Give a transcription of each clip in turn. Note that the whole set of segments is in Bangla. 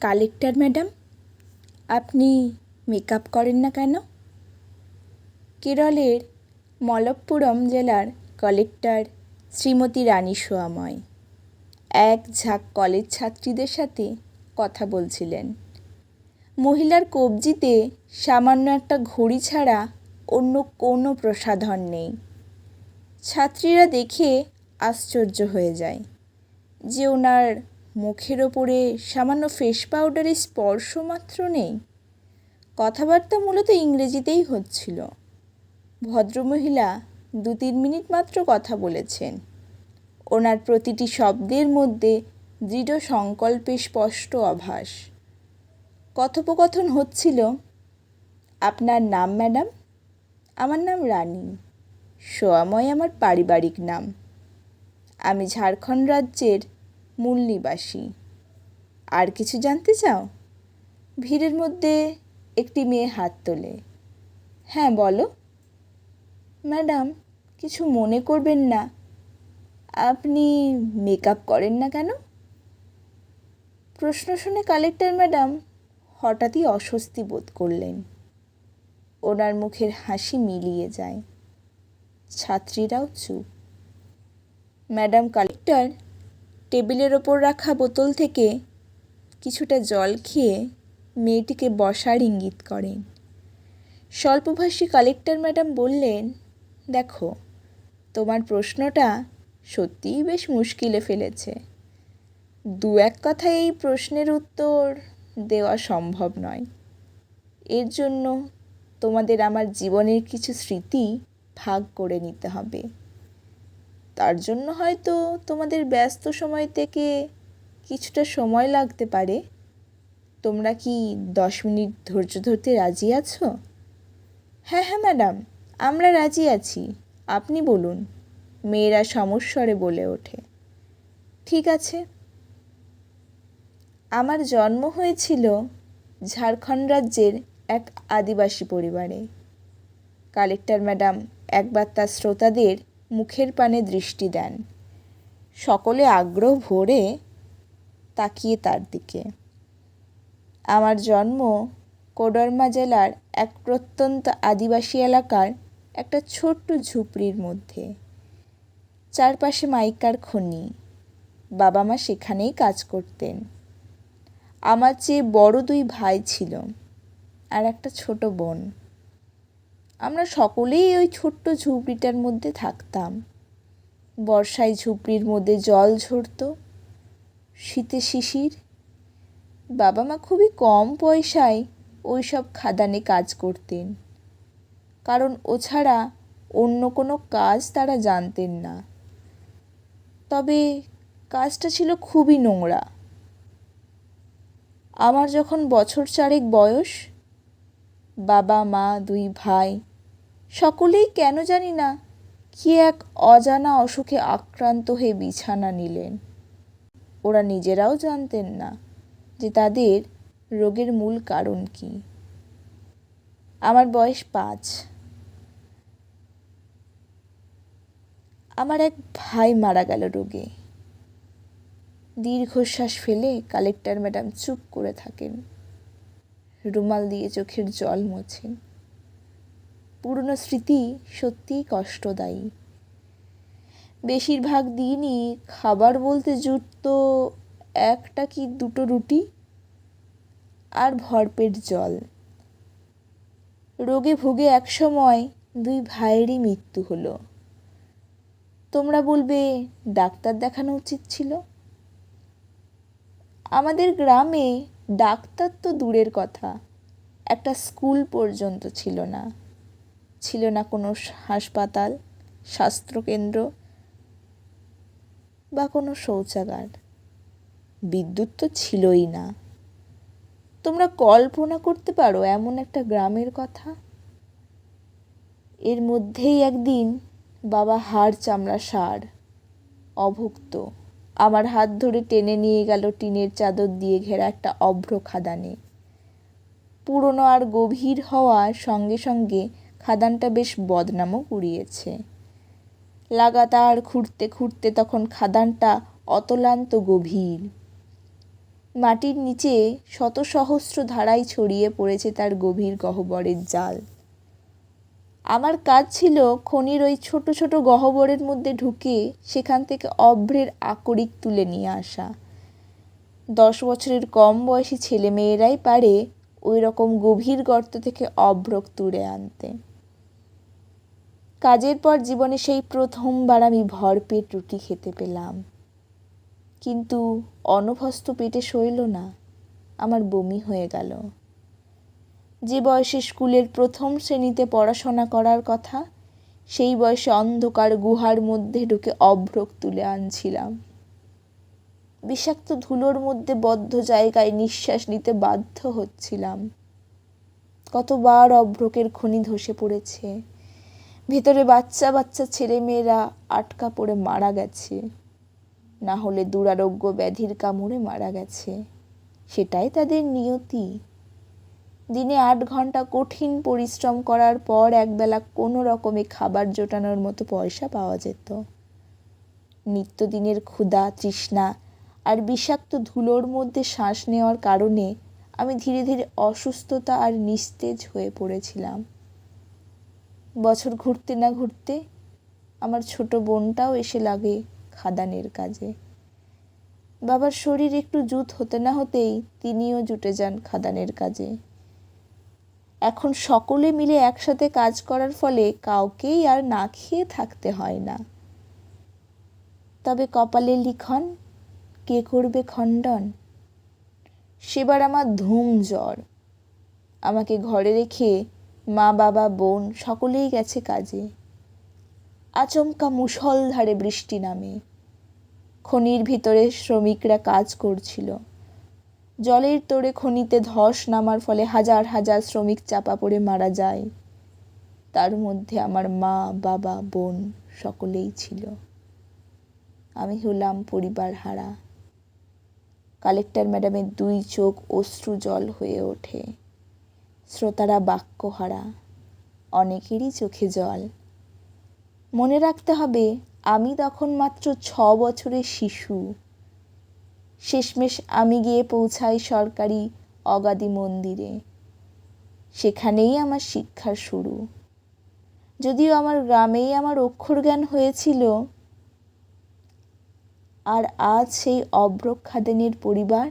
কালেক্টর ম্যাডাম, আপনি মেকআপ করেন না কেন? কেরলের মলপ্পুরম জেলার কালেক্টর শ্রীমতী রানী সোয়াময় এক ঝাঁক কলেজ ছাত্রীদের সাথে কথা বলছিলেন। মহিলার কবজিতে সামান্য একটা ঘড়ি ছাড়া অন্য কোনো প্রসাধন নেই। ছাত্রীরা দেখে আশ্চর্য হয়ে যায় যে ওনার মুখের ওপরে সামান্য ফেস পাউডারের স্পর্শ মাত্র নেই। কথাবার্তা মূলত ইংরেজিতেই হচ্ছিল। ভদ্রমহিলা দু তিন মিনিট মাত্র কথা বলেছেন। ওনার প্রতিটি শব্দের মধ্যে দৃঢ় সংকল্পে স্পষ্ট আভাস কথোপকথন হচ্ছিল, আপনার নাম, ম্যাডাম? আমার নাম রানী। সোয়াময় আমার পারিবারিক নাম। আমি ঝাড়খণ্ড রাজ্যের মূল নিবাসী আর কিছু জানতে চাও? ভিড়ের মধ্যে একটি মেয়ে হাত তোলে। হ্যাঁ বলো। ম্যাডাম, কিছু মনে করবেন না। আপনি মেকআপ করেন না কেন? প্রশ্ন শুনে কালেক্টর ম্যাডাম হঠাৎই অস্বস্তি বোধ করলেন। ওনার মুখের হাসি মিলিয়ে যায়। ছাত্রীরাও চুপ। ম্যাডাম কালেক্টর টেবিলের ওপর রাখা বোতল থেকে কিছুটা জল খেয়ে মেয়েটিকে বসার ইঙ্গিত করেন স্বল্পভাষী কালেক্টর ম্যাডাম বললেন, দেখো, তোমার প্রশ্নটা সত্যিই বেশ মুশকিলে ফেলেছে। দু এক কথায় এই প্রশ্নের উত্তর দেওয়া সম্ভব নয়। এর জন্য তোমাদের আমার জীবনের কিছু স্মৃতি ভাগ করে নিতে হবে। তার জন্য হয়তো তোমাদের ব্যস্ত সময় থেকে কিছুটা সময় লাগতে পারে। তোমরা কি দশ মিনিট ধৈর্য ধরতে রাজি আছো? হ্যাঁ হ্যাঁ ম্যাডাম, আমরা রাজি আছি। আপনি বলুন, মেয়েরা সমস্বরে বলে ওঠে। ঠিক আছে। আমার জন্ম হয়েছিল ঝাড়খণ্ড রাজ্যের এক আদিবাসী পরিবারে। কালেক্টর ম্যাডাম একবার তার শ্রোতাদের মুখের পানে দৃষ্টি দেন। সকলে আগ্রহ ভরে তাকিয়ে তার দিকে। আমার জন্ম কোডরমা জেলার এক প্রত্যন্ত আদিবাসী এলাকার একটা ছোট্ট ঝুপড়ির মধ্যে। চারপাশে মাইকার খনি। বাবা মা সেখানেই কাজ করতেন। আমার চেয়ে বড় দুই ভাই ছিল আর একটা ছোট বোন। আমরা সকলেই ওই ছোট্ট ঝুপড়িটার মধ্যে থাকতাম। বর্ষায় ঝুপড়ির মধ্যে জল ঝরতো, শীতে শিশির। বাবা মা খুবই কম পয়সায় ওই সব খাদানে কাজ করতেন। কারণ ও ছাড়া অন্য কোনো কাজ তারা জানতেন না। তবে কাজটা ছিল খুবই নোংরা। আমার যখন বছর চারেক বয়স, বাবা, মা, দুই ভাই সকলেই কেন জানি না কি এক অজানা অসুখে আক্রান্ত হয়ে বিছানা নিলেন। ওরা নিজেরাও জানতেন না যে তাদের রোগের মূল কারণ কি। আমার বয়স পাঁচ। আমার এক ভাই মারা গেল রোগে। দীর্ঘশ্বাস ফেলে কালেক্টর ম্যাডাম চুপ করে থাকেন। রুমাল দিয়ে চোখের জল মোছেন। পুরনো স্মৃতি সত্যিই কষ্টদায়ী। বেশিরভাগ দিনই খাবার বলতে জুটত একটা কি দুটো রুটি আর ভরপেট জল। রোগে ভুগে একসময় দুই ভাইয়েরই মৃত্যু হলো। তোমরা বলবে, ডাক্তার দেখানো উচিত ছিল? আমাদের গ্রামে ডাক্তার তো দূরের কথা, একটা স্কুল পর্যন্ত ছিল না। ছিল না কোনো হাসপাতাল, স্বাস্থ্যকেন্দ্র বা কোনো শৌচাগার। বিদ্যুৎ তো ছিলই না। তোমরা কল্পনা করতে পারো এমন একটা গ্রামের কথা? এর মধ্যেই একদিন বাবা হাড় চামড়া সার, অভুক্ত। আমার হাত ধরে টেনে নিয়ে গেল টিনের চাদর দিয়ে ঘেরা একটা অভ্র খাদানে। পুরনো আর গভীর হওয়ার সঙ্গে সঙ্গে খাদানটা বেশ বদনামও কুড়িয়েছে লাগাতার খুঁড়তে খুঁড়তে তখন খাদানটা অতলান্ত গভীর। মাটির নিচে শত সহস্র ধারায় ছড়িয়ে পড়েছে তার গভীর গহ্বরের জাল। আমার কাজ ছিল খনির ওই ছোট ছোট গহ্বরের মধ্যে ঢুকে সেখান থেকে অভ্রের আকরিক তুলে নিয়ে আসা। দশ বছরের কম বয়সী ছেলে মেয়েরাই পারে ওই রকম গভীর গর্ত থেকে অভ্রক তুলে আনতে। কাজের পর জীবনে সেই প্রথমবার আমি ভর ভরপেট রুটি খেতে পেলাম। কিন্তু অনভস্ত পেটে সইল না, আমার বমি হয়ে গেল। যে বয়সে স্কুলের প্রথম শ্রেণীতে পড়াশোনা করার কথা, সেই বয়সে অন্ধকার গুহার মধ্যে ঢুকে অভ্রক তুলে আনছিলাম। বিষাক্ত ধুলোর মধ্যে বদ্ধ জায়গায় নিঃশ্বাস নিতে বাধ্য হচ্ছিলাম। কতবার অভ্রকের খনি ধসে পড়েছে ভেতরে বাচ্চা বাচ্চা ছেলে মেয়েরা আটকা পড়ে মারা গেছে। না হলে দুরারোগ্য ব্যাধির কামড়ে মারা গেছে। সেটাই তাদের নিয়তি। দিনে আট ঘণ্টা কঠিন পরিশ্রম করার পর একবেলা কোনো রকমে খাবার জোটানোর মতো পয়সা পাওয়া যেত। নিত্যদিনের ক্ষুধা, তৃষ্ণা আর বিষাক্ত ধুলোর মধ্যে শ্বাস নেওয়ার কারণে আমি ধীরে ধীরে অসুস্থতা আর নিস্তেজ হয়ে পড়েছিলাম। বছর ঘুরতে না ঘুরতে আমার ছোট বোনটাও এসে লাগে খাদানের কাজে। বাবার শরীর একটু জুত হতে না হতেই তিনিও জুটে যান খাদানের কাজে। এখন সকলে মিলে একসাথে কাজ করার ফলে কাউকেই আর না খেয়ে থাকতে হয় না। তবে কপালে লিখন, কে করবে খণ্ডন? সেবার আমার ধুম জ্বর। আমাকে ঘরে রেখে মা, বাবা, বোন সকলেই গেছে কাজে। আচমকা মুষলধারে বৃষ্টি নামে। খনির ভিতরে শ্রমিকরা কাজ করছিল। জলের তোড়ে খনিতে ধস নামার ফলে হাজার হাজার শ্রমিক চাপা পড়ে মারা যায়। তার মধ্যে আমার মা, বাবা, বোন সকলেই ছিল। আমি হলাম পরিবার হারা। কালেক্টর ম্যাডামের দুই চোখ অশ্রু জল হয়ে ওঠে। শ্রোতারা বাক্যহারা, অনেকেরই চোখে জল। মনে রাখতে হবে, আমি তখন মাত্র ছ বছরের শিশু। শেষমেশ আমি গিয়ে পৌঁছাই সরকারি অগাদি মন্দিরে। সেখানেই আমার শিক্ষার শুরু। যদিও আমার গ্রামেই আমার অক্ষর জ্ঞান হয়েছিল, আর আজ সেই অব্রক খাদেনের পরিবার,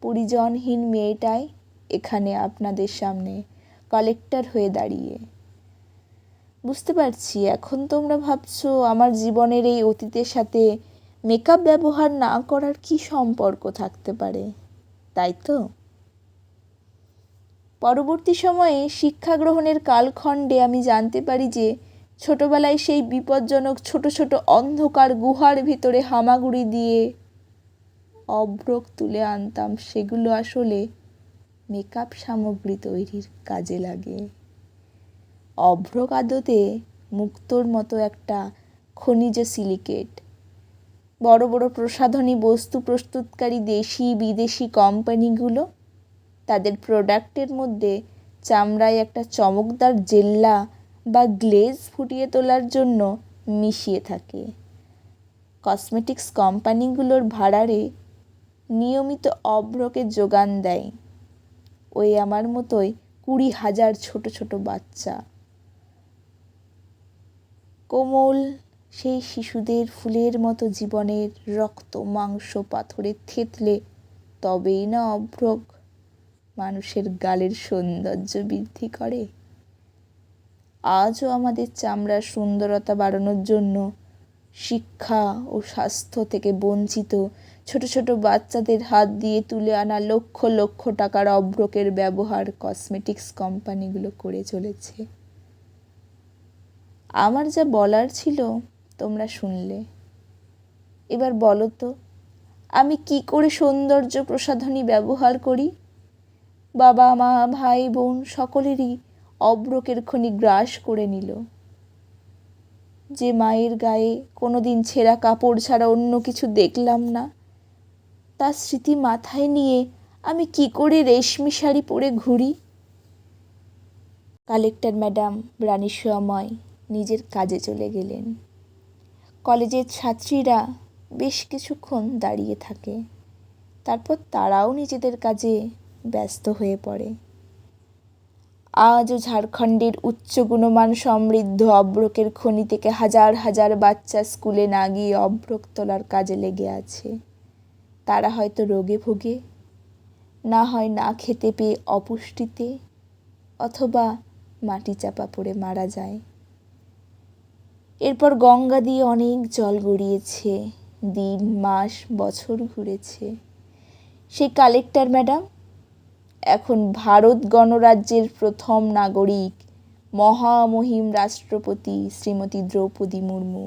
পরিজনহীন মেয়েটাই এখানে আপনাদের সামনে কালেক্টর হয়ে দাঁড়িয়ে। বুঝতে পারছি, এখন তোমরা ভাবছ আমার জীবনের এই অতীতের সাথে মেকআপ ব্যবহার না করার কি সম্পর্ক থাকতে পারে, তাই তো? পরবর্তী সময়ে শিক্ষা গ্রহণের কালখণ্ডে আমি জানতে পারি যে ছোটবেলায় সেই বিপজ্জনক ছোট ছোট অন্ধকার গুহার ভিতরে হামাগুড়ি দিয়ে অভ্রক তুলে আনতাম। সেগুলো আসলে মেকআপ সামগ্রী তৈরির কাজে লাগে। অভ্রক আদতে মুক্তোর মতো একটা খনিজ সিলিকেট। বড় বড় প্রসাধনী বস্তু প্রস্তুতকারী দেশি বিদেশি কোম্পানিগুলো তাদের প্রোডাক্টের মধ্যে চামড়ায় একটা চমকদার জেল্লা বা গ্লেজ ফুটিয়ে তোলার জন্য মিশিয়ে থাকে। কসমেটিক্স কোম্পানিগুলোর ভাড়ারে নিয়মিত অভ্রকে যোগান দেয়। ওই আমার মতোই কুড়ি হাজার ছোট ছোট বাচ্চা। কোমল সেই শিশুদের ফুলের মতো জীবনের রক্ত, মাংস, পাথরে থেতলে তবেই না অভ্রক মানুষের গালের সৌন্দর্য বৃদ্ধি করে। আজও আমাদের চামড়ার সুন্দরতা বাড়ানোর জন্য শিক্ষা ও স্বাস্থ্য থেকে বঞ্চিত। ছোট ছোট বাচ্চাদের হাত দিয়ে তুলে আনা লক্ষ লক্ষ টাকার অভ্রকের ব্যবহার কসমেটিক্স কোম্পানিগুলো করে চলেছে। আমার যা বলার ছিল তোমরা শুনলে। এবার বলো তো, আমি কি করে সৌন্দর্য প্রসাধনী ব্যবহার করি? বাবা মা ভাই বোন সকলেরই অব্রকের খনি গ্রাস করে নিল। যে মায়ের গায়ে কোনো দিন ছেঁড়া কাপড় ছাড়া অন্য কিছু দেখলাম না। তার স্মৃতি মাথায় নিয়ে আমি কি করে রেশমি শাড়ি পরে ঘুরি? কালেক্টর ম্যাডাম রানীসময় নিজের কাজে চলে গেলেন। কলেজের ছাত্রীরা বেশ কিছুক্ষণ দাঁড়িয়ে থাকে। তারপর তারাও নিজেদের কাজে ব্যস্ত হয়ে পড়ে। আজও ঝাড়খণ্ডের উচ্চ গুণমান সমৃদ্ধ অব্রকের খনি থেকে হাজার হাজার বাচ্চা স্কুলে না গিয়ে অব্রক তোলার কাজে লেগে আছে। তারা হয়তো রোগে ভোগে, না হয় না খেতে পেয়ে অপুষ্টিতে, অথবা মাটি চাপা পড়ে মারা যায়। এরপর গঙ্গা দিয়ে অনেক জল গড়িয়েছে, দিন, মাস, বছর ঘুরেছে। সেই কালেক্টর ম্যাডাম এখন ভারত গণরাজ্যের প্রথম নাগরিক মহামহিম রাষ্ট্রপতি শ্রীমতী দ্রৌপদী মুর্মু।